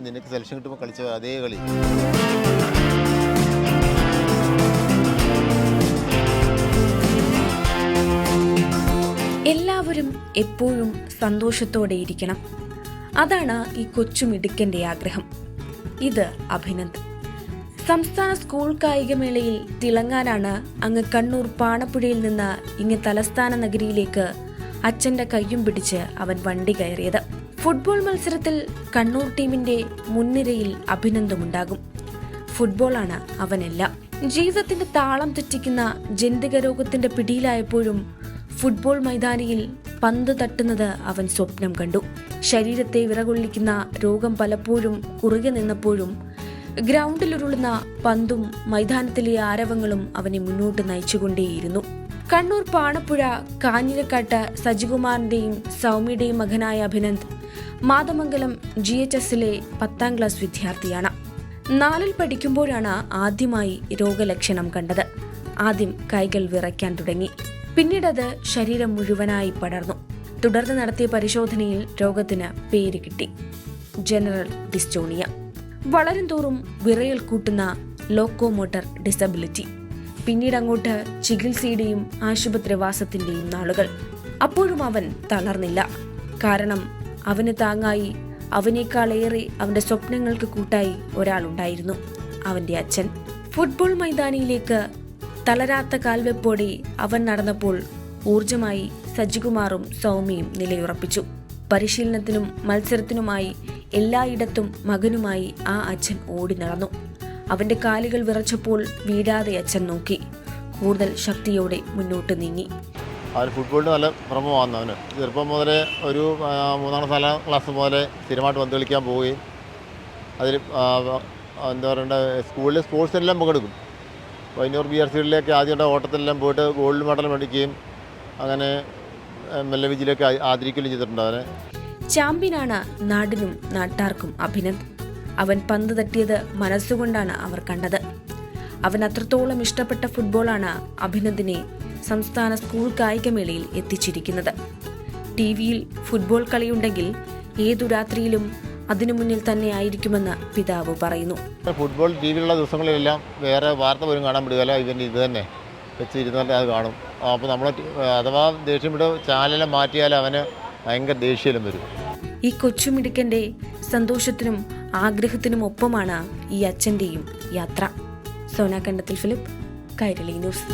നിനക്ക് സെലക്ഷൻ കിട്ടുമ്പോൾ കളിച്ച അതേ കളി. എല്ലാവരും എപ്പോഴും സന്തോഷത്തോടെ ഇരിക്കണം. അതാണ് ഈ കൊച്ചു മിടുക്കന്റെ ആഗ്രഹം. ഇത് അഭിനന്ദ്. സംസ്ഥാന സ്കൂൾ കായികമേളയിൽ തിളങ്ങാനാണ് അങ്ങ് കണ്ണൂർ പാണപ്പുഴയിൽ നിന്ന് ഇങ്ങ് തലസ്ഥാന നഗരിയിലേക്ക് അച്ഛന്റെ കയ്യും പിടിച്ച് അവൻ വണ്ടി കയറിയത്. ഫുട്ബോൾ മത്സരത്തിൽ കണ്ണൂർ ടീമിന്റെ മുൻനിരയിൽ അഭിനന്ദമുണ്ടാകും. ഫുട്ബോളാണ് അവനെല്ലാം. ജീവിതത്തിന്റെ താളം തെറ്റിക്കുന്ന ജനിതക രോഗത്തിന്റെ പിടിയിലായപ്പോഴും ഫുട്ബോൾ മൈതാനിയിൽ പന്ത് തട്ടുന്നത് അവൻ സ്വപ്നം കണ്ടു. ശരീരത്തെ വിറകൊള്ളിക്കുന്ന രോഗം പലപ്പോഴും കുറുകെ നിന്നപ്പോഴും ഗ്രൗണ്ടിലുരുളുന്ന പന്തും മൈതാനത്തിലെ ആരവങ്ങളും അവനെ മുന്നോട്ട് നയിച്ചുകൊണ്ടേയിരുന്നു. കണ്ണൂർ പാണപ്പുഴ കാഞ്ഞിരക്കാട്ട് സജികുമാറിന്റെയും സൗമ്യയുടെയും മകനായ അഭിനന്ദ്. മാതമംഗലം ജി എച്ച് എസിലെ പത്താം ക്ലാസ് വിദ്യാർത്ഥിയാണ്. നാലിൽ പഠിക്കുമ്പോഴാണ് ആദ്യമായി രോഗലക്ഷണം കണ്ടത്. ആദ്യം കൈകൾ വിറയ്ക്കാൻ തുടങ്ങി. പിന്നീടത് ശരീരം മുഴുവനായി പടർന്നു. തുടർന്ന് നടത്തിയ പരിശോധനയിൽ രോഗത്തിന് പേര് കിട്ടി. General dystonia. വളരും തോറും വിറയൽ കൂട്ടുന്ന ലോക്കോമോട്ടർ ഡിസബിലിറ്റി. പിന്നീട് അങ്ങോട്ട് ചികിത്സയുടെയും ആശുപത്രിവാസത്തിന്റെയും നാളുകൾ. അപ്പോഴും അവൻ തളർന്നില്ല. കാരണം അവന് താങ്ങായി അവനേക്കാളേറെ അവന്റെ സ്വപ്നങ്ങൾക്ക് കൂട്ടായി ഒരാളുണ്ടായിരുന്നു. അവന്റെ അച്ഛൻ. ഫുട്ബോൾ മൈതാനിയിലേക്ക് തളരാത്ത കാൽവെപ്പോടെ അവൻ നടന്നപ്പോൾ ഊർജമായി സജികുമാറും സൗമ്യയും നിലയുറപ്പിച്ചു. പരിശീലനത്തിനും മത്സരത്തിനുമായി എല്ലായിടത്തും മകനുമായി ആ അച്ഛൻ ഓടി നടന്നു. അവന്റെ കാലുകൾ വിറച്ചപ്പോൾ വീടാതെ അച്ഛൻ നോക്കി. കൂടുതൽ ശക്തിയോടെ മുന്നോട്ട് നീങ്ങി. അവൻ ഫുട്ബോളിന് നല്ല ഭ്രമമാണ് അവന്. ചെറുപ്പം മുതലേ ഒരു മൂന്നാം നാലാം ക്ലാസ് മുതലേ സ്ഥിരമായിട്ട് പന്ത് കളിക്കാൻ പോവുകയും അതിൽ എന്താ പറയണ്ട സ്കൂളിൽ സ്പോർട്സിനെല്ലാം പങ്കെടുക്കും വൈനൂർ ബി ആർ സികളിലേക്ക് ആദ്യമായിട്ട് ഓട്ടത്തിലെല്ലാം പോയിട്ട് ഗോൾഡ് മെഡൽ മേടിക്കുകയും അങ്ങനെ മെല്ലെ വിജിലേക്ക് ആദരിക്കുകയും ചെയ്തിട്ടുണ്ട് അവനെ. ചാമ്പ്യനാണ് നാടിനും നാട്ടാർക്കും അഭിനന്ദ് അവൻ പന്ത് തട്ടിയത് മനസ്സുകൊണ്ടാണ് അവർ കണ്ടത്. അവൻ അത്രത്തോളം ഇഷ്ടപ്പെട്ട ഫുട്ബോളാണ് അഭിനന്ദിനെ സംസ്ഥാന സ്കൂൾ കായികമേളയിൽ എത്തിച്ചിരിക്കുന്നത്. ടി വിയിൽ ഫുട്ബോൾ കളിയുണ്ടെങ്കിൽ ഏതു രാത്രിയിലും അതിനു മുന്നിൽ തന്നെ ആയിരിക്കുമെന്ന് പിതാവ് പറയുന്നു. ഫുട്ബോൾ ടി വിയിലുള്ള ദിവസങ്ങളിലെല്ലാം വേറെ വാർത്ത പോലും കാണാൻ വിടുകയല്ല. ഇതിന്റെ ഇത് തന്നെ വെച്ച് അത് കാണും. അപ്പോൾ നമ്മൾ അഥവാ ദേഷ്യം വിടും ചാനലെ മാറ്റിയാൽ അവന് ഭയങ്കര ദേഷ്യം വരും. ഈ കൊച്ചുമിടുക്കന്റെ സന്തോഷത്തിനും ആഗ്രഹത്തിനും ഒപ്പമാണ് ഈ അച്ഛന്റെയും യാത്ര. Sona Kandathil Philip Kairali news.